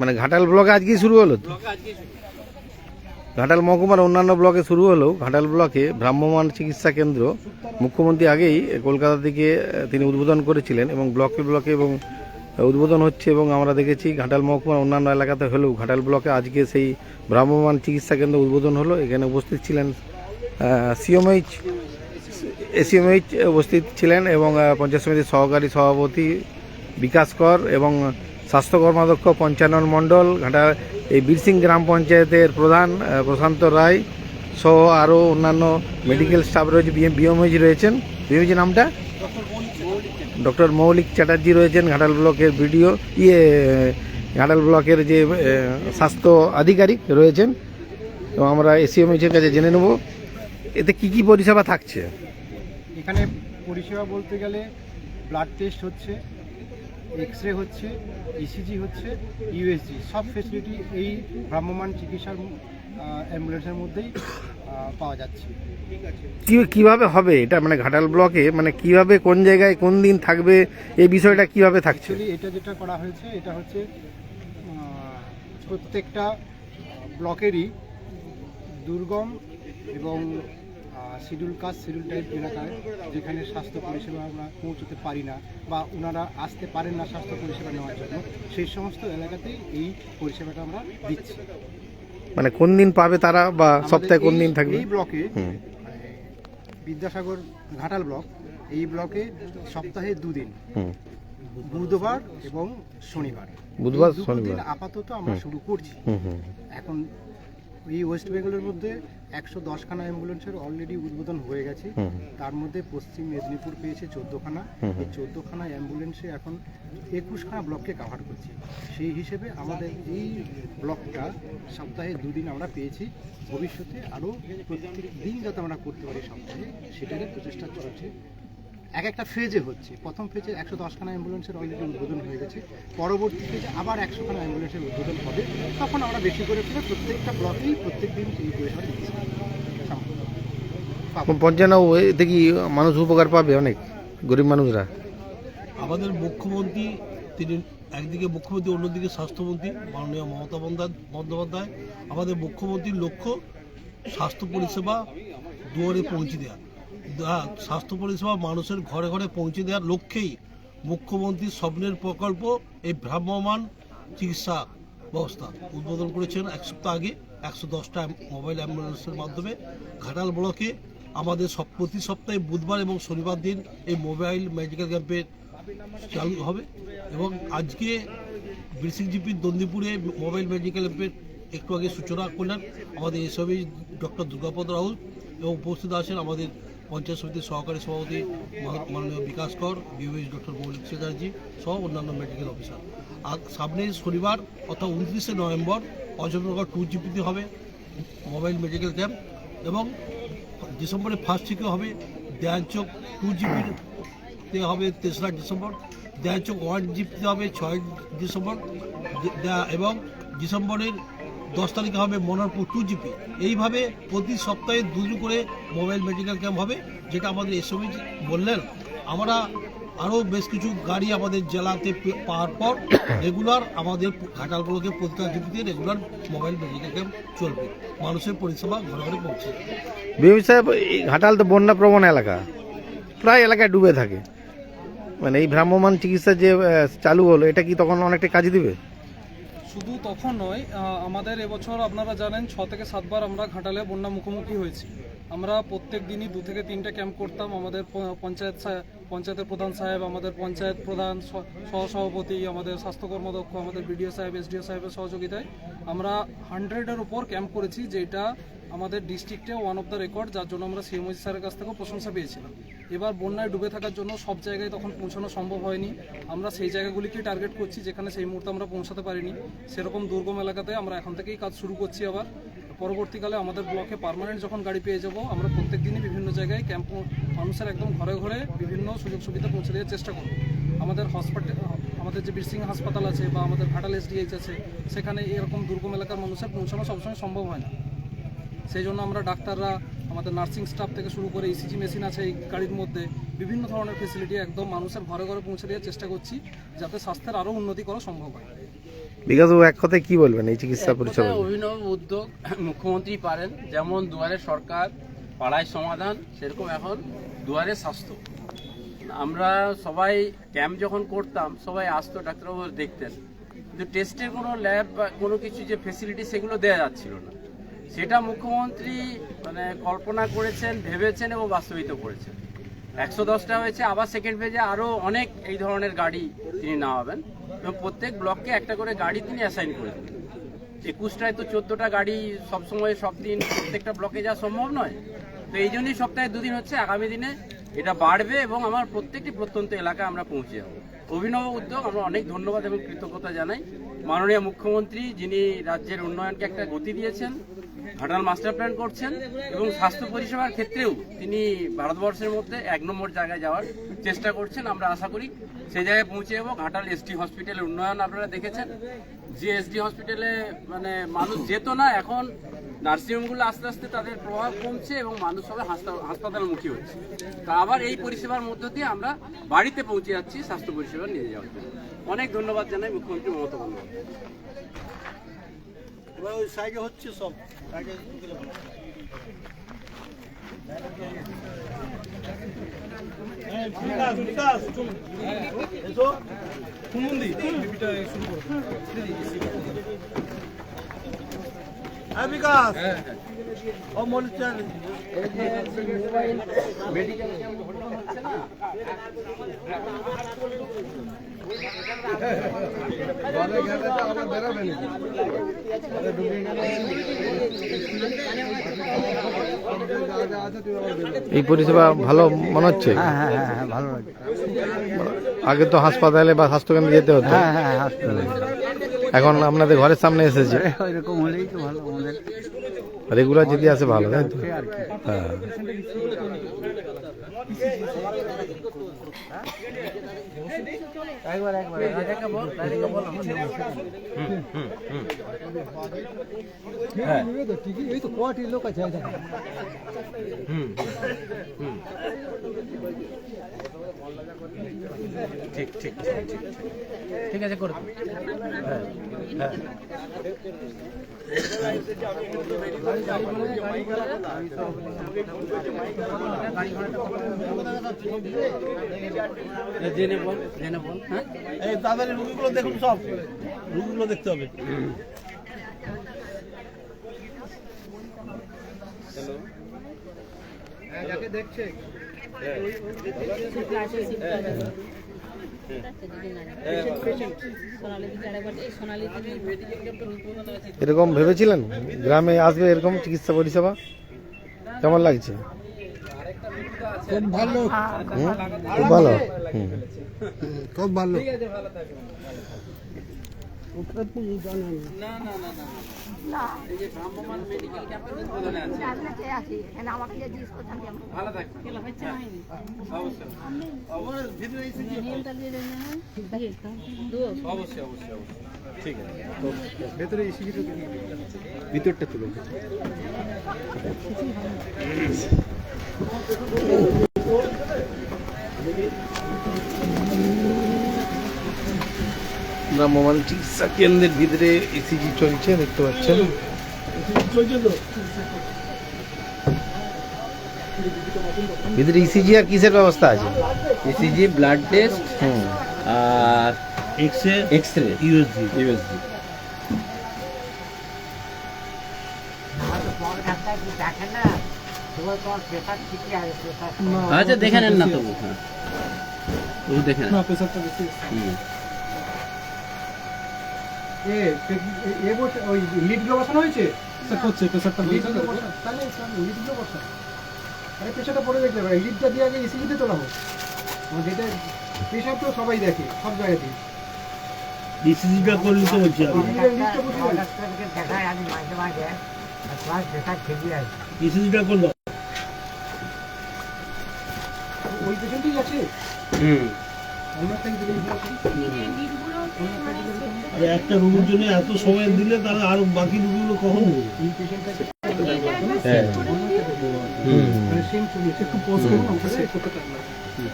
মানে ঘাটাল ব্লকে আজকেই শুরু হলো? তো ঘাটাল মহকুমার অন্যান্য ব্লকে শুরু হলেও ঘাটাল ব্লকে ভ্রাম্যমান চিকিৎসা কেন্দ্র। মুখ্যমন্ত্রী আগেই কলকাতা থেকে তিনি উদ্বোধন করেছিলেন এবং ব্লকে ব্লকে এবং উদ্বোধন হচ্ছে এবং আমরা দেখেছি ঘাটাল মহকুমার অন্যান্য এলাকাতে হলেও ঘাটাল ব্লকে আজকে সেই ভ্রাম্যমান চিকিৎসা কেন্দ্র উদ্বোধন হলো। এখানে উপস্থিত ছিলেন সিএমএইচ এসিএমএইচ উপস্থিত ছিলেন এবং পঞ্চায়েত সমিতির সহকারী সভাপতি বিকাশ কর এবং স্বাস্থ্য কর্মাধ্যক্ষ পঞ্চানন মণ্ডল ঘাটা এই বীরসিং গ্রাম পঞ্চায়েতের প্রধান প্রশান্ত রায় সহ আরও অন্যান্য মেডিকেল স্টাফ রয়েছে বিএমএইচ রয়েছেন। বিএমএইচ নামটা? ডক্টর মৌলিক চ্যাটার্জি রয়েছেন, ঘাটাল ব্লকের বিডিও ইয়ে ঘাটাল ব্লকের যে স্বাস্থ্য আধিকারিক রয়েছেন। এবং আমরা এসিএমএইচের কাছে জেনে নেব। এতে কি কি পরিষেবা থাকছে? এখানে পরিষেবা বলতে গেলে ব্লাড টেস্ট হচ্ছে এক্স রে হচ্ছে ইসিজি হচ্ছে ইউএসজি সব ফেসিলিটি এই ভ্রাম্যমাণ চিকিৎসার অ্যাম্বুলেন্সের মধ্যেই পাওয়া যাচ্ছে। কি কীভাবে হবে? এটা মানে ঘাটাল ব্লকে মানে কীভাবে কোন জায়গায় কোন দিন থাকবে? এই বিষয়টা কীভাবে থাকছে? এটা যেটা করা হয়েছে এটা হচ্ছে প্রত্যেকটা ব্লকেরই দুর্গম এবং শিডিউল কাস্ট শিডিউল টাইপ এলাকায় যেখানে স্বাস্থ্য পরিষেবা আমরা পৌঁছতে পারি না বা ওনারা আসতে পারেন না স্বাস্থ্য পরিষেবা নেওয়ার জন্য সেই সমস্ত এলাকাতেই এই পরিষেবাটা আমরা দিচ্ছি। মানে কোন দিন পাবে তারা বা সপ্তাহে কোন দিন থাকবে? এই ব্লকে মানে বিদ্যাসাগর ঘাটাল ব্লক এই ব্লকে সপ্তাহে দুদিন বুধবার এবং শনিবার। বুধবার, শনিবার। আপাতত আমরা শুরু করছি। এখন এই ওয়েস্ট বেঙ্গলের মধ্যে একশো দশখানা অ্যাম্বুলেন্সের অলরেডি উদ্বোধন হয়ে গেছে। তার মধ্যে পশ্চিম মেদিনীপুর পেয়েছে চোদ্দোখানা। এই চোদ্দোখানা অ্যাম্বুলেন্সে এখন একুশখানা ব্লককে কাভার করছে। সেই হিসেবে আমাদের এই ব্লকটা সপ্তাহে দুদিন আমরা পেয়েছি। ভবিষ্যতে আরও প্রত্যেক দিন যাতে আমরা করতে পারি সপ্তাহে সেটারই প্রচেষ্টা চলছে। এক একটা ফেজে হচ্ছে। প্রথম ফেজে একশো দশখানা অ্যাম্বুলেন্সের অলরেডি উদ্বোধন হয়ে গেছে। পরবর্তী ফেজে আবার একশোখানা অ্যাম্বুলেন্সের উদ্বোধন হবে। তখন আমরা বেশি করে ফেলে প্রত্যেকটা ব্লকেই প্রত্যেক দিন এই পরিষেবা দিচ্ছি এতে কি মানুষ উপকার পাবে অনেক? গরিব মানুষরা? আমাদের মুখ্যমন্ত্রী তিনি একদিকে মুখ্যমন্ত্রী অন্যদিকে স্বাস্থ্যমন্ত্রী মাননীয় মমতা বন্দ্যোপাধ্যায়। আমাদের মুখ্যমন্ত্রীর লক্ষ্য স্বাস্থ্য পরিষেবা দুয়ারে পৌঁছে দেওয়া। স্বাস্থ্য পরিষেবা মানুষের ঘরে ঘরে পৌঁছে দেওয়ার লক্ষ্যেই মুখ্যমন্ত্রীর স্বপ্নের প্রকল্প, এই ভ্রাম্যমাণ চিকিৎসা ব্যবস্থা উদ্বোধন করেছেন এক সপ্তাহ আগে, একশো দশটা মোবাইল অ্যাম্বুলেন্সের মাধ্যমে। ঘাটাল ব্লকে আমাদের সব, প্রতি সপ্তাহে বুধবার এবং শনিবার দিন এই মোবাইল মেডিকেল ক্যাম্পের চালু হবে এবং আজকে বৃশ্চিক জিপির দন্দিপুরে মোবাইল মেডিকেল ক্যাম্পের একটু আগে সূচনা করলেন আমাদের এসবই ডক্টর দুর্গাপদ রাহুল এবং উপস্থিত আছেন আমাদের পঞ্চায়েত সমিতির সহকারী সভাপতি মাননীয় বিকাশ কর বিওএস ডক্টর মৌলিক চ্যাটার্জি সহ অন্যান্য মেডিকেল অফিসার আর সামনে শনিবার, অর্থাৎ উনত্রিশে নভেম্বর অজয়নগর টু জিপিতে হবে মোবাইল মেডিকেল ক্যাম্প এবং ডিসেম্বরের ফার্স্ট থেকে হবে দেয়ানচক টু জিপির তে হবে তেসরা ডিসেম্বর দেয়াচক ওয়ান জিপিতে হবে ছয় ডিসেম্বর এবং ডিসেম্বরের দশ তারিখে হবে মনারপুর টু জিপি এইভাবে প্রতি সপ্তাহে দুদিন করে মোবাইল মেডিকেল ক্যাম্প হবে, যেটা আমাদের এসবই বললেন। আমরা আরও বেশ কিছু গাড়ি আমাদের জেলাতে পাওয়ার পর রেগুলার আমাদের ঘাটালগুলোকে প্রতিটা জিপিতে রেগুলার মোবাইল মেডিকেল ক্যাম্প চলবে। মানুষের পরিষেবা ঘরে ঘরে পৌঁছে যাবে। সাহেব, এই ঘাটাল তো বন্যা প্রবণ এলাকা। প্রায় এলাকায় ডুবে থাকে। মানে এই ভ্রাম্যমান চিকিৎসা যে চালু হলো, এটা কি তখন অনেকটা কাজে দিবে? শুধু তখন নয় আমাদের এবছর আপনারা জানেন, ছ থেকে সাতবার আমরা ঘাটালে বন্যা মুখোমুখি হয়েছি। আমরা প্রত্যেক দিনই দু থেকে তিনটে ক্যাম্প করতাম। আমাদের পঞ্চায়েত পঞ্চায়েতের প্রধান সাহেব, আমাদের পঞ্চায়েত প্রধান সহসভাপতি, আমাদের স্বাস্থ্য কর্মদক্ষ, আমাদের বিডিও সাহেব, এসডিও সাহেবের সহযোগিতায় আমরা হান্ড্রেডের উপর ক্যাম্প করেছি, যেটা আমাদের ডিস্ট্রিক্টে ওয়ান অফ দ্য রেকর্ড যার জন্য আমরা সিএমওজি স্যারের কাছ থেকেও প্রশংসা পেয়েছিলাম। এবার বন্যায় ডুবে থাকার জন্য সব জায়গায় তখন পৌঁছানো সম্ভব হয়নি। আমরা সেই জায়গাগুলিকে টার্গেট করছি, যেখানে সেই মুহূর্তে আমরা পৌঁছাতে পারিনি। সেরকম দুর্গম এলাকাতে আমরা এখন থেকেই কাজ শুরু করছি আবার। পরবর্তীকালে আমাদের ব্লকে পার্মানেন্ট যখন গাড়ি পেয়ে যাব, আমরা প্রত্যেক দিনই বিভিন্ন জায়গায় ক্যাম্প মানুষের একদম ঘরে ঘরে বিভিন্ন সুযোগ সুবিধা পৌঁছে দেওয়ার চেষ্টা করব। আমাদের হসপিটাল আমাদের যে বীরসিং হাসপাতাল আছে বা আমাদের ঘাটাল এসডিএইচ আছে, সেখানে এরকম দুর্গম এলাকার মানুষের পৌঁছানো সবসময় সম্ভব হয় না। সেই জন্য আমরা ডাক্তাররা আমাদের নার্সিং স্টাফ থেকে শুরু করে ইসিজি মেশিন আছে এই গাড়ির মধ্যে বিভিন্ন ধরনের ফেসিলিটি একদম মানুষের ঘরে ঘরে পৌঁছে দেওয়ার চেষ্টা করছি যাতে স্বাস্থ্যের আরও উন্নতি করা সম্ভব হয়। বিকাশবাবু এক কথায় কি বলবেন এই চিকিৎসা পরিষেবা অভিনব উদ্যোগ মুখ্যমন্ত্রী পারেন যেমন দুয়ারে সরকার পাড়ায় সমাধান সেরকম এখন দুয়ারে স্বাস্থ্য। আমরা সবাই ক্যাম্প যখন করতাম সবাই আসতো ডাক্তারবাবু দেখতেন। কিন্তু টেস্টের কোনো ল্যাব বা কোনো কিছু যে ফেসিলিটি সেগুলো দেওয়া যাচ্ছিল না। সেটা মুখ্যমন্ত্রী মানে কল্পনা করেছেন, ভেবেছেন এবং বাস্তবিত করেছেন। একশো দশটা হয়েছে, আবার সেকেন্ড ফেজে আরও অনেক এই ধরনের গাড়ি তিনি নামাবেন এবং প্রত্যেক ব্লককে একটা করে গাড়ি তিনি অ্যাসাইন করে দেবেন। একুশটায় তো চোদ্দোটা গাড়ি সবসময় সব দিন প্রত্যেকটা ব্লকে যাওয়া সম্ভব নয়। তো এই জন্যই সপ্তাহে দুদিন হচ্ছে, আগামী দিনে এটা বাড়বে এবং আমার প্রত্যেকটি প্রত্যন্ত এলাকায় আমরা পৌঁছে যাব। অভিনব উদ্যোগ, আমরা অনেক ধন্যবাদ এবং কৃতজ্ঞতা জানাই। মাননীয় মুখ্যমন্ত্রী, যিনি রাজ্যের উন্নয়নকে একটা গতি দিয়েছেন ঘাটাল মাস্টার প্ল্যান করছেন এবং স্বাস্থ্য পরিষেবার ক্ষেত্রেও তিনি ভারতবর্ষের মধ্যে এক নম্বর জায়গায় যাওয়ার চেষ্টা করছেন। আমরা আশা করি সেই জায়গায় পৌঁছে যাব। ঘাটাল এসটি হসপিটালের উন্নয়ন আপনারা দেখেছেন। যে এসডি হসপিটালে মানে মানুষ যেত না, এখন নার্সিংহোমগুলো আস্তে আস্তে তাদের প্রভাব কমছে এবং মানুষ সবাই হাসপা- হাসপাতালমুখী হচ্ছে। তা আবার এই পরিষেবার মধ্য দিয়ে আমরা বাড়িতে পৌঁছে যাচ্ছি, স্বাস্থ্য পরিষেবা নিয়ে যাওয়ার জন্য। অনেক ধন্যবাদ জানাই মুখ্যমন্ত্রী মমতা বন্দ্যোপাধ্যায়। ওই সাইডে হচ্ছে সব। সাইডে বিকাশ বিকাশ এসো। হ্যাঁ না এই পরিষেবা ভালো মনে হচ্ছে? হ্যাঁ হ্যাঁ হ্যাঁ হ্যাঁ ভালো লাগে আগে তো হাসপাতালে বা স্বাস্থ্যকেন্দ্রে যেতে হতো। হ্যাঁ হ্যাঁ হাসপাতালে। এখন আপনাদের ঘরের সামনে এসেছে। ওইরকম হলেই তো ভালো আমাদের রেগুলার যদি আসে ভালো তাই তো আর কি হ্যাঁ একবার একবার রাজাকে বল রাজাকে বল আমার নেবো ঠিকই এই তো কটি লোক আছে দেখো ঠিক ঠিক ঠিক ঠিক ঠিক। আছে করে। হ্যাঁ। হ্যাঁ জেনে বল জেনে বল। হ্যাঁ? এই তাদের রুগীগুলো দেখুন সব। রুগীগুলো দেখতে হবে। যাকে দেখছে। এরকম ভেবেছিলেন? গ্রামে আসবে এরকম চিকিৎসা পরিষেবা? কেমন লাগছে? খুব ভালো। খুব ভালো। খুব ভালো। উদ্বোধনে আছে যে জিজ্ঞেস করতাম যে আমরা ভালো থাকবেন অবশ্যই অবশ্যই অবশ্যই অবশ্যই ঠিক আছে ভেতরে ইসিজিটা ভিতরটা তুলো ভ্রাম্যমান চিকিৎসা কেন্দ্রের ভিতরে ইসিজি চলছে দেখতে পাচ্ছেন। ভিতরে ইসিজি আর কিসের ব্যবস্থা আছে? ইসিজি ব্লাড টেস্ট হুম। আর X ray X ray USG USG আচ্ছা দেখে নেন না তবু হ্যাঁ। তবু দেখে নেন। প্রেশারটা বেশি হুম। এ এ বসে ওই লিডগুলো বসানো হয়েছে? চেক করছে প্রেশারটা লিডগুলো বসানো তাহলে লিডগুলো বসানো আরে পেশাটা পরে দেখলে হবে। লিডটা দিয়ে আগে ইসিজিতে তোলাবো। আমার যেটা পেশাব তো সবাই দেখে সব জায়গাতেই। ডিসিজিটা করে নিতে বলছি আমি দেখায় আমি মাঝে মাঝে ক্লাস দেখা ঠিকই আছে। ডিসিজিটা করল ওই পেশেন্টই আছে? হুম। আর একটা রুগীর জন্য এত সময় দিলে তারা আরও বাকি রুগীগুলো কখন হ্যাঁ। হুম